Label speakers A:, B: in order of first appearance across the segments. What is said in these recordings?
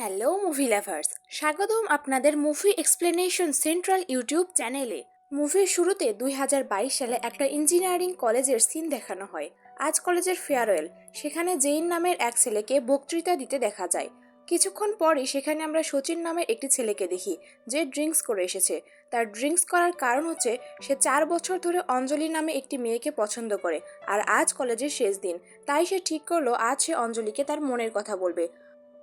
A: Hello movie lovers, স্বাগতম আপনাদের movie explanation central YouTube চ্যানেলে। মুভির শুরুতে দুই হাজার বাইশ সালে একটা ইঞ্জিনিয়ারিং কলেজের সিন দেখানো হয়। আজ কলেজের ফেয়ারওয়েল, সেখানে জেইন নামের এক ছেলেকে বক্তৃতা দিতে দেখা যায়। কিছুক্ষণ পরই সেখানে আমরা সচিন নামের একটি ছেলেকে দেখি, যে ড্রিঙ্কস করে এসেছে। তার ড্রিঙ্কস করার কারণ হচ্ছে, সে চার বছর ধরে অঞ্জলি নামে একটি মেয়েকে পছন্দ করে, আর আজ কলেজের শেষ দিন। তাই সে ঠিক করল, আজ সে অঞ্জলিকে তার মনের কথা বলবে।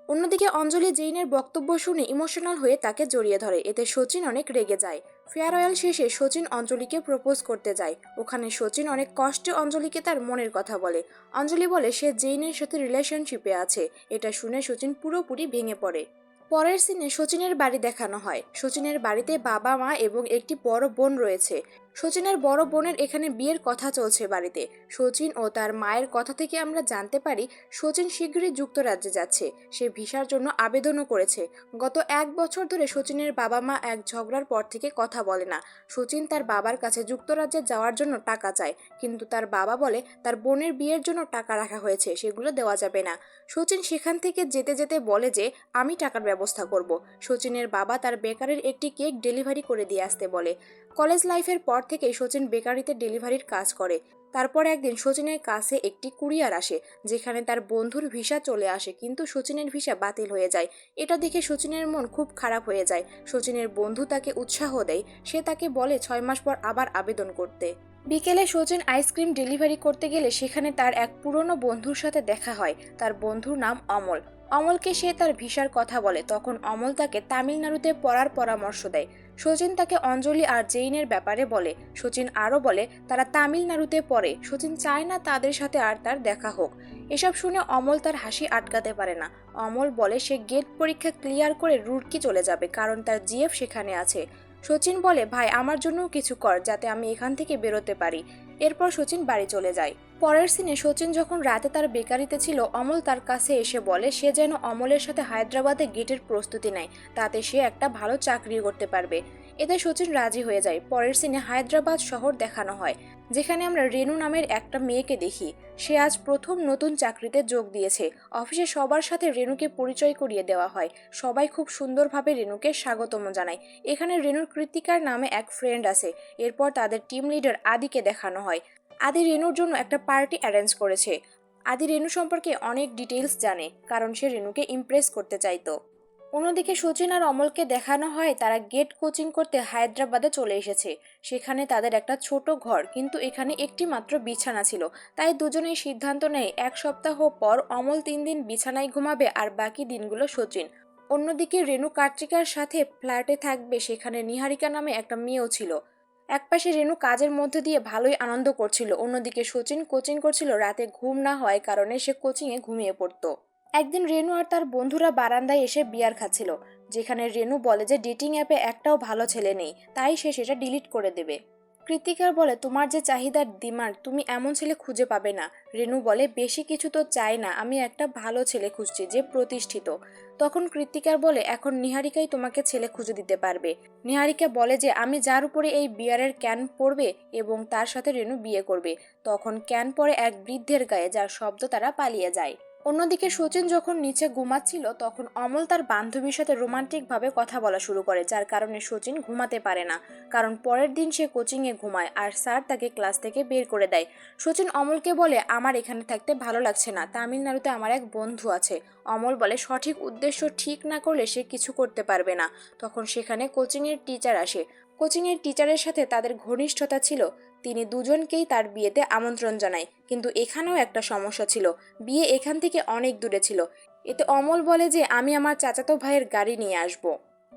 A: অন্যদিকে অঞ্জলি জেইনের বক্তব্য শুনে ইমোশনাল হয়ে তাকে জড়িয়ে ধরে। এতে সচিন অনেক রেগে যায়। ফেয়ারওয়েল শেষে সচিন অঞ্জলিকে প্রপোজ করতে যায়। ওখানে সচিন অনেক কষ্টে অঞ্জলিকে তার মনের কথা বলে। অঞ্জলি বলে সে জেইনের সাথে রিলেশনশিপে আছে। এটা শুনে সচিন পুরোপুরি ভেঙে পড়ে। পরের সিনে সচিনের বাড়ি দেখানো হয়। সচিনের বাড়িতে বাবা মা এবং একটি বড় বোন রয়েছে। সচিনের বড় বোনের এখানে বিয়ের কথা চলছে বাড়িতে। সচিন ও তার মায়ের কথা থেকে আমরা জানতে পারি, সচিন শীঘ্রই যুক্তরাজ্যে যাচ্ছে। সে ভিসার জন্য আবেদনও করেছে। গত এক বছর ধরে সচিনের বাবা মা এক ঝগড়ার পর থেকে কথা বলে না। সচিন তার বাবার কাছে যুক্তরাজ্যে যাওয়ার জন্য টাকা চায়, কিন্তু তার বাবা বলে তার বোনের বিয়ের জন্য টাকা রাখা হয়েছে, সেগুলো দেওয়া যাবে না। সচিন সেখান থেকে যেতে যেতে বলে যে, আমি টাকার ব্যবস্থা করব। সচিনের বাবা তার বেকারের একটি কেক ডেলিভারি করে দিয়ে আসতে বলে। কলেজ লাইফের পর থেকেই সচিন বেকারিতে ডেলিভারির কাজ করে। তারপর একদিন সচিনের কাছে একটি কুরিয়ার আসে, যেখানে তার বন্ধুর ভিসা চলে আসে, কিন্তু সচিনের ভিসা বাতিল হয়ে যায়। এটা দেখে সচিনের মন খুব খারাপ হয়ে যায়। সচিনের বন্ধু তাকে উৎসাহ দেয়, সে তাকে বলে ছয় মাস পর আবার আবেদন করতে। বিকেলে সচিন আইসক্রিম ডেলিভারি করতে গেলে সেখানে তার এক পুরনো বন্ধুর সাথে দেখা হয়। তার বন্ধুর নাম অমল। অমলকে সে তার ভিসার কথা বলে। তখন অমল তাকে তামিলনাড়ুতে পড়ার পরামর্শ দেয়। সচিন তাকে অঞ্জলি আর জেইনের ব্যাপারে বলে। সচিন আরও বলে, তারা তামিলনাড়ুতে পড়ে। সচিন চায় না তাদের সাথে আর তার দেখা হোক। এসব শুনে অমল তার হাসি আটকাতে পারে না। অমল বলে, সে গেট পরীক্ষা ক্লিয়ার করে রুটকি চলে যাবে, কারণ তার জিএফ সেখানে আছে। সচিন বলে, ভাই, আমার জন্যও কিছু কর, যাতে আমি এখান থেকে বেরোতে পারি। এরপর সচিন বাড়ি চলে যায়। পরের সিনে সচিন যখন রাতে তার বেকারিতে ছিল, অমল তার কাছে এসে বলে, সে যেন অমলের সাথে হায়দ্রাবাদে গেটের প্রস্তুতি নেয়, তাতে সে একটা ভালো চাকরি করতে পারবে। এতে সচিন রাজি হয়ে যায়। পরের সিনে হায়দ্রাবাদ শহর দেখানো হয়, যেখানে আমরা রেনু নামের একটা মেয়েকে দেখি। সে আজ প্রথম নতুন চাকরিতে যোগ দিয়েছে। অফিসে সবার সাথে রেনুকে পরিচয় করিয়ে দেওয়া হয়। সবাই খুব সুন্দরভাবে রেনুকে স্বাগতম জানায়। এখানে রেনুর কৃতিকার নামে এক ফ্রেন্ড আছে। এরপর তাদের টিম লিডার আদিকে দেখানো হয়। আদি রেনুর জন্য একটা পার্টি অ্যারেঞ্জ করেছে। আদি রেনু সম্পর্কে অনেক ডিটেলস জানে, কারণ সে রেনুকে ইমপ্রেস করতে চাইতো। অন্যদিকে সচিন আর অমলকে দেখানো হয় তারা গেট কোচিং করতে হায়দ্রাবাদে চলে এসেছে। সেখানে তাদের একটা ছোট ঘর, কিন্তু এখানে একটি মাত্র বিছানা ছিল। তাই দুজনেই সিদ্ধান্ত নেয়, এক সপ্তাহ পর অমল তিন দিন বিছানায় ঘুমাবে আর বাকি দিনগুলো সচিন। অন্যদিকে রেনু কার্তিকার সাথে ফ্ল্যাটে থাকবে, সেখানে নিহারিকা নামে একটা মেয়েও ছিল। একপাশে রেনু কাজের মধ্যে দিয়ে ভালোই আনন্দ করছিল, অন্যদিকে সচিন কোচিং করছিল, রাতে ঘুম না হয় কারণে সে কোচিংয়ে ঘুমিয়ে পড়তো। একদিন রেনু আর তার বন্ধুরা বারান্দায় এসে বিয়ার খাচ্ছিল, যেখানে রেনু বলে যে ডেটিং অ্যাপে একটাও ভালো ছেলে নেই, তাই সে সেটা ডিলিট করে দেবে। কৃতিকার বলে, তোমার যে চাহিদার ডিমান্ড তুমি এমন ছেলে খুঁজে পাবে না। রেনু বলে, বেশি কিছু তো চাই না, আমি একটা ভালো ছেলে খুঁজছি যে প্রতিষ্ঠিত। তখন কৃতিকার বলে, এখন নিহারিকাই তোমাকে ছেলে খুঁজে দিতে পারবে। নিহারিকা বলে যে, আমি যার উপরে এই বিয়ারের ক্যান পড়বে এবং তার সাথে রেনু বিয়ে করবে। তখন ক্যান পরে এক বৃদ্ধের গায়ে, যার শব্দ তারা পালিয়ে যায়। অন্যদিকে সচিন যখন নিচে ঘুমাচ্ছিল, তখন অমল তার বান্ধবীর সাথে রোমান্টিকভাবে কথা বলা শুরু করে, যার কারণে সচিন ঘুমাতে পারে না। কারণ পরের দিন সে কোচিংয়ে ঘুমায় আর স্যার তাকে ক্লাস থেকে বের করে দেয়। সচিন অমলকে বলে, আমার এখানে থাকতে ভালো লাগছে না। তামিলনাড়ুতে আমার এক বন্ধু আছে। অমল বলে, সঠিক উদ্দেশ্য ঠিক না করলে সে কিছু করতে পারবে না। তখন সেখানে কোচিংয়ের টিচার আসে। কোচিংয়ের টিচারের সাথে তাদের ঘনিষ্ঠতা ছিল। তিনি দুজনকেই তার বিয়েতে আমন্ত্রণ জানায়। কিন্তু এখানেও একটা সমস্যা ছিল। বিয়ে এখান থেকে অনেক দূরে ছিল। এতে অমল বলে যে, আমি আমার চাচাতো ভাইয়ের গাড়ি নিয়ে আসব।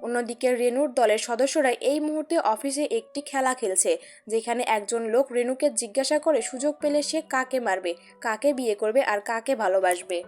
A: অন্যদিকে রেনুর দলের সদস্যরা এই মুহূর্তে অফিসে একটি খেলা খেলছে, যেখানে একজন লোক রেনুকে জিজ্ঞাসা করে সুযোগ পেলে সে কাকে মারবে, কাকে বিয়ে করবে আর কাকে ভালোবাসবে।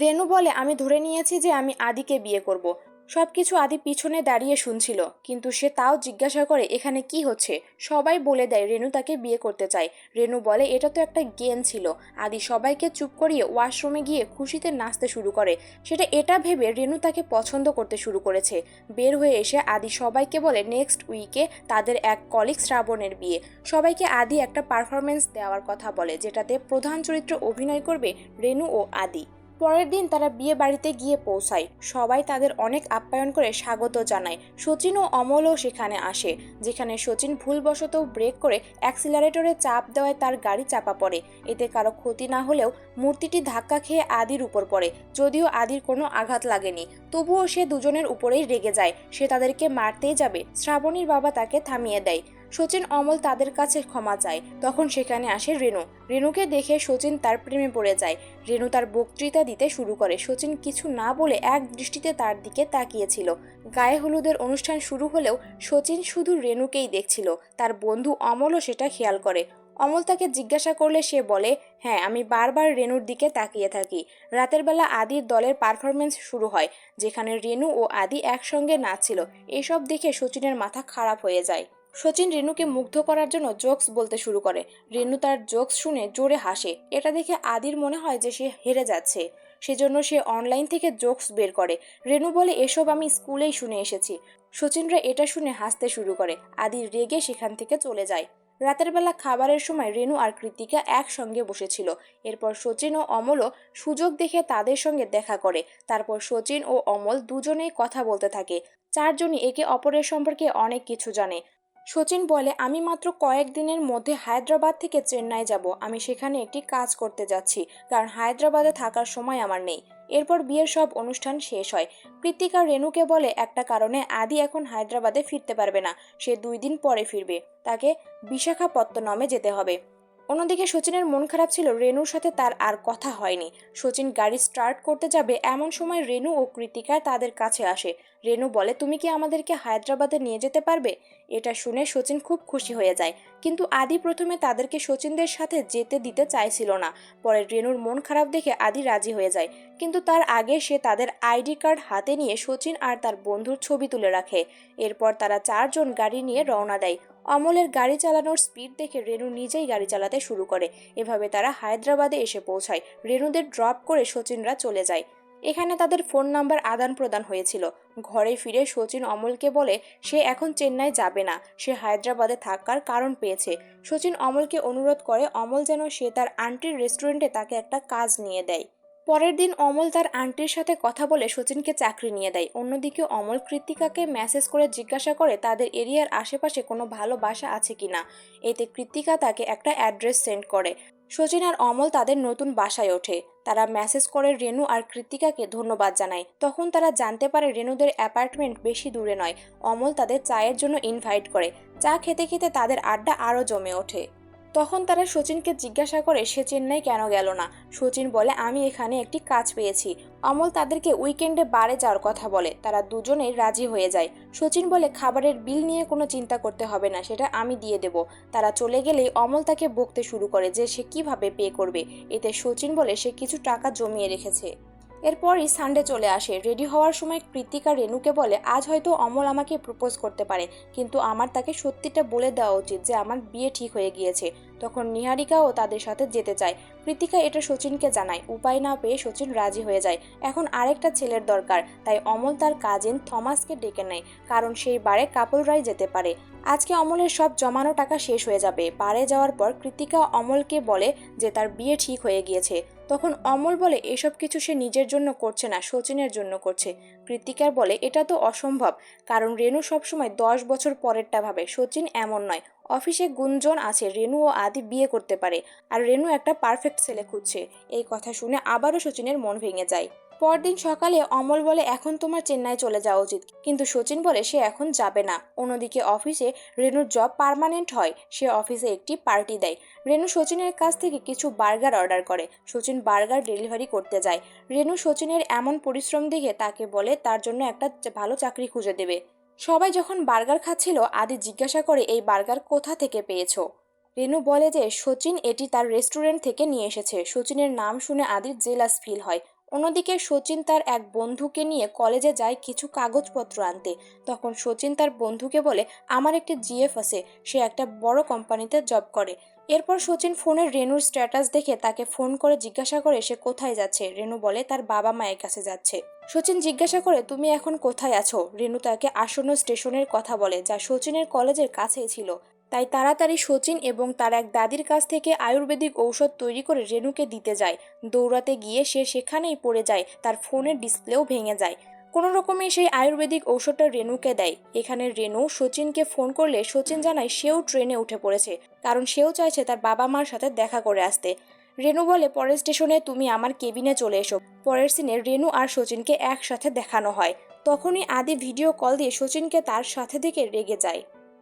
A: রেনু বলে, আমি ধরে নিয়েছি যে, আমি আদিকে বিয়ে করব। সব কিছু আদি পিছনে দাঁড়িয়ে শুনছিল, কিন্তু সে তাও জিজ্ঞাসা করে, এখানে কি হচ্ছে? সবাই বলে দেয় রেনু তাকে বিয়ে করতে চায়। রেনু বলে, এটা তো একটা গেম ছিল। আদি সবাইকে চুপ করিয়ে ওয়াশরুমে গিয়ে খুশিতে নাচতে শুরু করে। সেটা, এটা ভেবে রেনু তাকে পছন্দ করতে শুরু করেছে। বের হয়ে এসে আদি সবাইকে বলে, নেক্সট উইকে তাদের এক কলিগ শ্রাবণের বিয়ে। সবাইকে আদি একটা পারফরমেন্স দেওয়ার কথা বলে, যেটাতে প্রধান চরিত্র অভিনয় করবে রেনু ও আদি। পরের দিন তারা বিয়ে বাড়িতে গিয়ে পৌঁছায়। সবাই তাদের অনেক আপ্যায়ন করে স্বাগত জানায়। সচিন ও অমলও সেখানে আসে, যেখানে সচিন ভুলবশত ব্রেক করে অ্যাক্সিলারেটরে চাপ দেওয়ায় তার গাড়ি চাপা পড়ে। এতে কারও ক্ষতি না হলেও মূর্তিটি ধাক্কা খেয়ে আদির উপর পড়ে, যদিও আদির কোনো আঘাত লাগেনি। তবুও সে দুজনের উপরেই রেগে যায়। সে তাদেরকে মারতেই যাবে। শ্রাবণীর বাবা তাকে থামিয়ে দেয়। সচিন অমল তাদের কাছে ক্ষমা চায়। তখন সেখানে আসে রেনু রেনুকে দেখে সচিন তার প্রেমে পড়ে যায়। রেনু তার বক্তৃতা দিতে শুরু করে। সচিন কিছু না বলে এক দৃষ্টিতে তার দিকে তাকিয়েছিল। গায়ে হলুদের অনুষ্ঠান শুরু হলেও সচিন শুধু রেনুকেই দেখছিল। তার বন্ধু অমলও সেটা খেয়াল করে। অমল তাকে জিজ্ঞাসা করলে সে বলে হ্যাঁ আমি বারবার রেনুর দিকে তাকিয়ে থাকি। রাতের বেলা আদির দলের পারফরমেন্স শুরু হয়, যেখানে রেনু ও আদি একসঙ্গে নাচছিল। এসব দেখে সচিনের মাথা খারাপ হয়ে যায়। সচিন রেনুকে মুগ্ধ করার জন্য জোকস বলতে শুরু করে। রেনু তার জোকস শুনে জোরে হাসে। এটা দেখে আদির মনে হয় যে সে হেরে যাচ্ছে। সেজন্য সে অনলাইন থেকে জোকস বের করে। রেনু বলে, এসব আমি স্কুলেই শুনে এসেছি। সচিনরা এটা শুনে হাসতে শুরু করে। আদির রেগে সেখান থেকে চলে যায়। রাতের বেলা খাবারের সময় রেনু আর কৃতিকা একসঙ্গে বসেছিল। এরপর সচিন ও অমলও সুযোগ দেখে তাদের সঙ্গে দেখা করে। তারপর সচিন ও অমল দুজনেই কথা বলতে থাকে। চারজনই একে অপরের সম্পর্কে অনেক কিছু জানে। সচিন বলে, আমি মাত্র কয়েকদিনের মধ্যে হায়দ্রাবাদ থেকে চেন্নাই যাব। আমি সেখানে একটি কাজ করতে যাচ্ছি, কারণ হায়দ্রাবাদে থাকার সময় আমার নেই। এরপর বিয়ের সব অনুষ্ঠান শেষ হয়। কৃতিকা রেনুকে বলে, একটা কারণে আদি এখন হায়দ্রাবাদে ফিরতে পারবে না। সে দুই দিন পরে ফিরবে। তাকে বিশাখাপত্তনমে যেতে হবে। অন্যদিকে সচিনের মন খারাপ ছিল রেনুর সাথে তার আর কথা হয়নি। সচিন গাড়ি স্টার্ট করতে যাবে এমন সময় রেনু ও কৃতিকা তাদের কাছে আসে। রেনু বলে, তুমি কি আমাদেরকে হায়দ্রাবাদে নিয়ে যেতে পারবে? এটা শুনে সচিন খুব খুশি হয়ে যায়। কিন্তু আদি প্রথমে তাদেরকে সচিনদের সাথে যেতে দিতে চাইছিল না। পরে রেনুর মন খারাপ দেখে আদি রাজি হয়ে যায়। কিন্তু তার আগে সে তাদের আইডি কার্ড হাতে নিয়ে সচিন আর তার বন্ধুর ছবি তুলে রাখে। এরপর তারা চারজন গাড়ি নিয়ে রওনা দেয়। অমলের গাড়ি চালানোর স্পিড দেখে রেনু নিজেই গাড়ি চালাতে শুরু করে। এভাবে তারা হায়দ্রাবাদে এসে পৌঁছায়। রেনুদের ড্রপ করে সচিনরা চলে যায়। এখানে তাদের ফোন নাম্বার আদান প্রদান হয়েছিল। ঘরে ফিরে সচিন অমলকে বলে, সে এখন চেন্নাই যাবে না। সে হায়দ্রাবাদে থাকার কারণ পেয়েছে। সচিন অমলকে অনুরোধ করে, অমল যেন সে তার আন্টির রেস্টুরেন্টে তাকে একটা কাজ নিয়ে দেয়। পরের দিন অমল তার আন্টির সাথে কথা বলে সচিনকে চাকরি নিয়ে দেয়। অন্যদিকে অমল কৃত্তিকাকে মেসেজ করে জিজ্ঞাসা করে, তাদের এরিয়ার আশেপাশে কোনো ভালো বাসা আছে কিনা? এতে কৃত্তিকা তাকে একটা অ্যাড্রেস সেন্ড করে। সচিন আর অমল তাদের নতুন বাসায় ওঠে। তারা মেসেজ করে রেনু আর কৃতিকাকে ধন্যবাদ জানায়। তখন তারা জানতে পারে রেনুদের অ্যাপার্টমেন্ট বেশি দূরে নয়। অমল তাদের চায়ের জন্য ইনভাইট করে। চা খেতে খেতে তাদের আড্ডা আরও জমে ওঠে। তখন তারা সচিনকে জিজ্ঞাসা করে, সে চেন্নাই কেন গেল না? সচিন বলে, আমি এখানে একটি কাজ পেয়েছি। অমল তাদেরকে উইকেন্ডে বারে যাওয়ার কথা বলে, তারা দুজনেই রাজি হয়ে যায়। সচিন বলে, খাবারের বিল নিয়ে কোনো চিন্তা করতে হবে না, সেটা আমি দিয়ে দেব। তারা চলে গেলেই অমল তাকে বকতে শুরু করে যে, সে কীভাবে পে করবে? এতে সচিন বলে, সে কিছু টাকা জমিয়ে রেখেছে। এরপরই সানডে চলে আসে। রেডি হওয়ার সময় কৃতিকা রেনুকে বলে, আজ হয়তো অমল আমাকে প্রপোজ করতে পারে, কিন্তু আমার তাকে সত্যিটা বলে দেওয়া উচিত যে আমার বিয়ে ঠিক হয়ে গিয়েছে। তখন নিহারিকাও তাদের সাথে যেতে চায়। কৃতিকা এটা সচিনকে জানায়। উপায় না পেয়ে সচিন রাজি হয়ে যায়। এখন আরেকটা ছেলের দরকার, তাই অমল তার কাজিন থমাসকে ডেকে নেয়, কারণ সেই বারে কাপলরাই যেতে পারে। আজকে অমলের সব জমানো টাকা শেষ হয়ে যাবে। বারে যাওয়ার পর কৃতিকা অমলকে বলে যে তার বিয়ে ঠিক হয়ে গিয়েছে। তখন অমল বলে, এসব কিছু সে নিজের জন্য করছে না সচিনের জন্য করছে। কৃতিকার বলে, এটা তো অসম্ভব, কারণ রেনু সবসময় দশ বছর পরেরটা ভাবে, শচীন এমন নয়। অফিসে গুঞ্জন আছে রেনু ও আদি বিয়ে করতে পারে, আর রেনু একটা পারফেক্ট ছেলে খুঁজছে। এই কথা শুনে আবারও সচিনের মন ভেঙে যায়। পরদিন সকালে অমল বলে, এখন তোমার চেন্নাই চলে যাওয়া উচিত। কিন্তু সচিন বলে, সে এখন যাবে না। অন্যদিকে অফিসে রেনুর জব পার্মানেন্ট হয়। সে অফিসে একটি পার্টি দেয়। রেনু সচিনের কাছ থেকে কিছু বার্গার অর্ডার করে। সচিন বার্গার ডেলিভারি করতে যায়। রেনু সচিনের এমন পরিশ্রম দেখে তাকে বলে, তার জন্য একটা ভালো চাকরি খুঁজে দেবে। সবাই যখন বার্গার খাচ্ছিল, আদি জিজ্ঞাসা করে, এই বার্গার কোথা থেকে পেয়েছ? রেনু বলে যে, সচিন এটি তার রেস্টুরেন্ট থেকে নিয়ে এসেছে। সচিনের নাম শুনে আদির জেলাস ফিল হয়। অন্যদিকে সচিন তার এক বন্ধুকে নিয়ে কলেজে যায় কিছু কাগজপত্র আনতে। তখন সচিন তার বন্ধুকে বলে, আমার একটি জিএফ আছে, সে একটা বড় কোম্পানিতে জব করে। এরপর সচিন ফোনের রেনুর স্ট্যাটাস দেখে তাকে ফোন করে জিজ্ঞাসা করে সে কোথায় যাচ্ছে। রেনু বলে, তার বাবা মায়ের কাছে যাচ্ছে। সচিন জিজ্ঞাসা করে, তুমি এখন কোথায় আছো? রেনু তাকে আসন্ন স্টেশনের কথা বলে, যা সচিনের কলেজের কাছেই ছিল। তাই তাড়াতাড়ি সচিন এবং তার এক দাদির কাছ থেকে আয়ুর্বেদিক ঔষধ তৈরি করে রেনুকে দিতে যায়। দৌড়াতে গিয়ে সে সেখানেই পড়ে যায়, তার ফোনের ডিসপ্লেও ভেঙে যায়। কোনো রকমে সেই আয়ুর্বেদিক ঔষধটা রেনুকে দেয়। এখানে রেনু সচিনকে ফোন করলে সচিন জানায় সেও ট্রেনে উঠে পড়েছে, কারণ সেও চাইছে তার বাবা মার সাথে দেখা করে আসতে। রেনু বলে, পরের স্টেশনে তুমি আমার কেবিনে চলে এসো। পরের সিনে রেনু আর সচিনকে একসাথে দেখানো হয়। তখনই আদি ভিডিও কল দিয়ে সচিনকে তার সাথে থেকে রেগে যায়।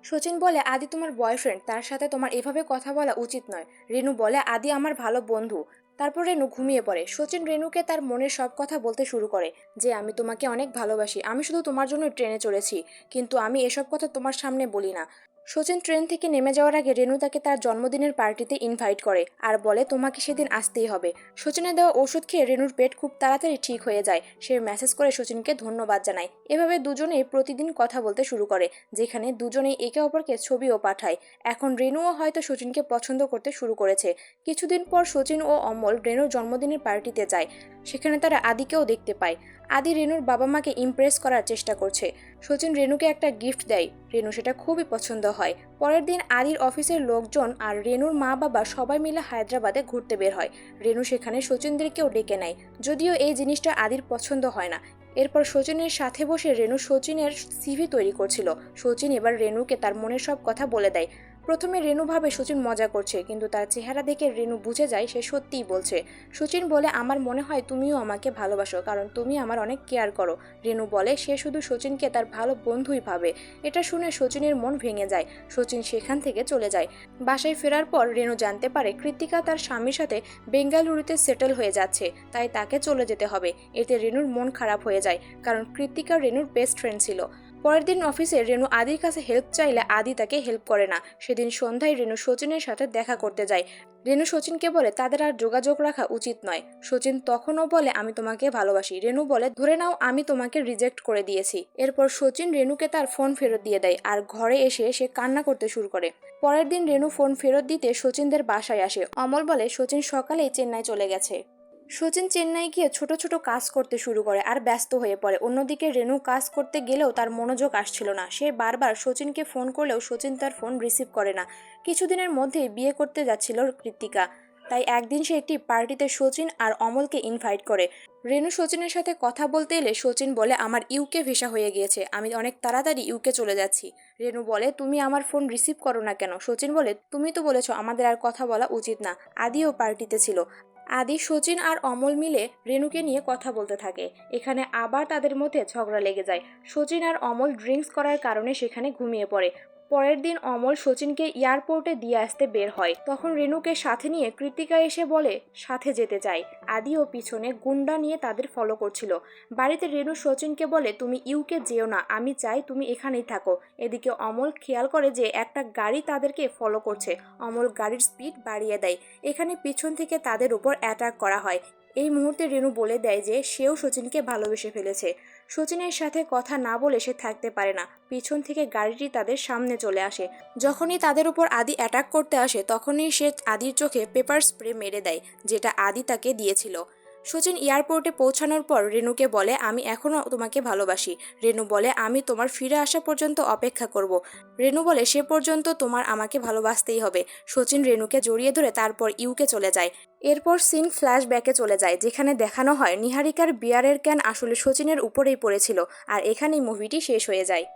A: সচিন বলে, আদি তোমার বয়ফ্রেন্ড তার সাথে তোমার এভাবে কথা বলা উচিত নয়। রেনু বলে, আদি আমার ভালো বন্ধু। তারপর রেনু ঘুমিয়ে পড়ে। শচীন রেনুকে তার মনের সব কথা বলতে শুরু করে, যে, আমি তোমাকে অনেক ভালোবাসি। আমি শুধু তোমার জন্য ট্রেনে চড়েছি, কিন্তু আমি এসব কথা তোমার সামনে বলি না। সচিন ট্রেন থেকে নেমে যাওয়ার আগে রেনু তাকে তার জন্মদিনের পার্টিতে ইনভাইট করে আর বলে, তোমাকে সেদিন আসতেই হবে। সচিনের দেওয়া ওষুধ খেয়ে রেনুর পেট খুব তাড়াতাড়ি ঠিক হয়ে যায়। সে মেসেজ করে সচিনকে ধন্যবাদ জানায়। এভাবে দুজনেই প্রতিদিন কথা বলতে শুরু করে, যেখানে দুজনেই একে অপরকে ছবিও পাঠায়। এখন রেনুও হয়তো সচিনকে পছন্দ করতে শুরু করেছে। কিছুদিন পর সচিন ও অমল রেনুর জন্মদিনের পার্টিতে যায়। সেখানে তারা আদিকেও দেখতে পায়। আদি রেনুর বাবা মাকে ইমপ্রেস করার চেষ্টা করছে। সচিন রেনুকে একটা গিফট দেয়। রেনু সেটা খুবই পছন্দ হয়। পরের দিন আদির অফিসের লোকজন আর রেনুর মা বাবা সবাই মিলে হায়দ্রাবাদে ঘুরতে বের হয়। রেনু সেখানে সচিনদেরকেও ডেকে নেয়। যদিও এই জিনিসটা আদির পছন্দ হয় না। এরপর সচিনের সাথে বসে রেনু সচিনের সিভি তৈরি করছিল। সচিন এবার রেনুকে তার মনের সব কথা বলে দেয়। প্রথমে রেনু ভাবে সচিন মজা করছে, কিন্তু তার চেহারা দেখে রেনু বুঝে যায় সে সত্যিই বলছে, সচিন বলে আমার মনে হয় তুমিও আমাকে ভালোবাসো, কারণ তুমি আমার অনেক কেয়ার করো। রেনু বলে, সে শুধু সচিনকে তার ভালো বন্ধুই ভাবে। এটা শুনে সচিনের মন ভেঙে যায়, সচিন সেখান থেকে চলে যায়। বাসায় ফেরার পর রেনু জানতে পারে কৃতিকা তার স্বামীর সাথে বেঙ্গালুরুতে সেটেল হয়ে যাচ্ছে, তাই তাকে চলে যেতে হবে। এতে রেনুর মন খারাপ হয়ে যায়, কারণ কৃতিকা রেনুর বেস্ট ফ্রেন্ড ছিল। পরের দিন অফিসে রেনু আদির কাছে হেল্প চাইলে আদি তাকে হেল্প করে না। সেদিন সন্ধ্যায় রেনু সচিনের সাথে দেখা করতে যায়। রেনু সচিনকে বলে, তাদের আর যোগাযোগ রাখা উচিত নয়। সচিন তখনও বলে, আমি তোমাকে ভালোবাসি। রেনু বলে, ধরে নাও, আমি তোমাকে রিজেক্ট করে দিয়েছি। এরপর সচিন রেনুকে তার ফোন ফেরত দিয়ে দেয় আর ঘরে এসে সে কান্না করতে শুরু করে। পরের দিন রেনু ফোন ফেরত দিতে সচিনদের বাসায় আসে। অমল বলে, সচিন সকালেই চেন্নাই চলে গেছে। সচিন চেন্নাই গিয়ে ছোট ছোট কাজ করতে শুরু করে আর ব্যস্ত হয়ে পড়ে। অন্যদিকে রেনু কাজ করতে গেলেও তার মনোযোগ আসছিল না। সে বারবার সচিনকে ফোন করলেও সচিন তার ফোন রিসিভ করে না। কিছুদিনের মধ্যেই বিয়ে করতে যাচ্ছিল কৃতিকা। তাই একদিন সে একটি পার্টিতে সচিন আর অমলকে ইনভাইট করে। রেনু সচিনের সাথে কথা বলতে এলে সচিন বলে, আমার ইউকে ভিসা হয়ে গিয়েছে। আমি অনেক তাড়াতাড়ি ইউকে চলে যাচ্ছি। রেনু বলে, তুমি আমার ফোন রিসিভ করো না কেন? সচিন বলে, তুমি তো বলেছ আমাদের আর কথা বলা উচিত না। আদিও পার্টিতে ছিল। আদি, সচিন আর অমল মিলে রেনুকে নিয়ে কথা বলতে থাকে। এখানে আবার তাদের মধ্যে ঝগড়া লেগে যায়। সচিন আর অমল ড্রিঙ্কস করার কারণে সেখানে ঘুমিয়ে পড়ে। পরের দিন অমল সচিনকে এয়ারপোর্টে দিয়ে আসতে বের হয়। তখন রেনুকে সাথে নিয়ে কৃতিকা এসে বলে, সাথে যেতে চাই। আদি ও পিছনে গুন্ডা নিয়ে তাদের ফলো করছিল। বাড়িতে রেনু সচিনকে বলে, তুমি ইউকে যেও না, আমি চাই তুমি এখানেই থাকো। এদিকে অমল খেয়াল করে যে একটা গাড়ি তাদেরকে ফলো করছে। অমল গাড়ির স্পিড বাড়িয়ে দেয়। এখানে পিছন থেকে তাদের উপর অ্যাটাক করা হয়। এই মুহূর্তে রেনু বলে দেয় যে, সেও সচিনকে ভালোবেসে ফেলেছে। সচিনের সাথে কথা না বলে সে থাকতে পারে না। পিছন থেকে গাড়িটি তাদের সামনে চলে আসে। যখনই তাদের উপর আদি অ্যাটাক করতে আসে, তখনই সে আদির চোখে পেপার স্প্রে মেরে দেয়, যেটা আদি তাকে দিয়েছিল। সচিন এয়ারপোর্টে পৌঁছানোর পর রেনুকে বলে, আমি এখনও তোমাকে ভালোবাসি। রেনু বলে, আমি তোমার ফিরে আসা পর্যন্ত অপেক্ষা করব। রেনু বলে, সে পর্যন্ত তোমার আমাকে ভালোবাসতেই হবে। সচিন রেনুকে জড়িয়ে ধরে তারপর ইউকে চলে যায়। এরপর সিন ফ্ল্যাশব্যাকে চলে যায়, যেখানে দেখানো হয়, নিহারিকার বিয়ারের ক্যান আসলে সচিনের উপরেই পড়েছিল, আর এখানেই মুভিটি শেষ হয়ে যায়।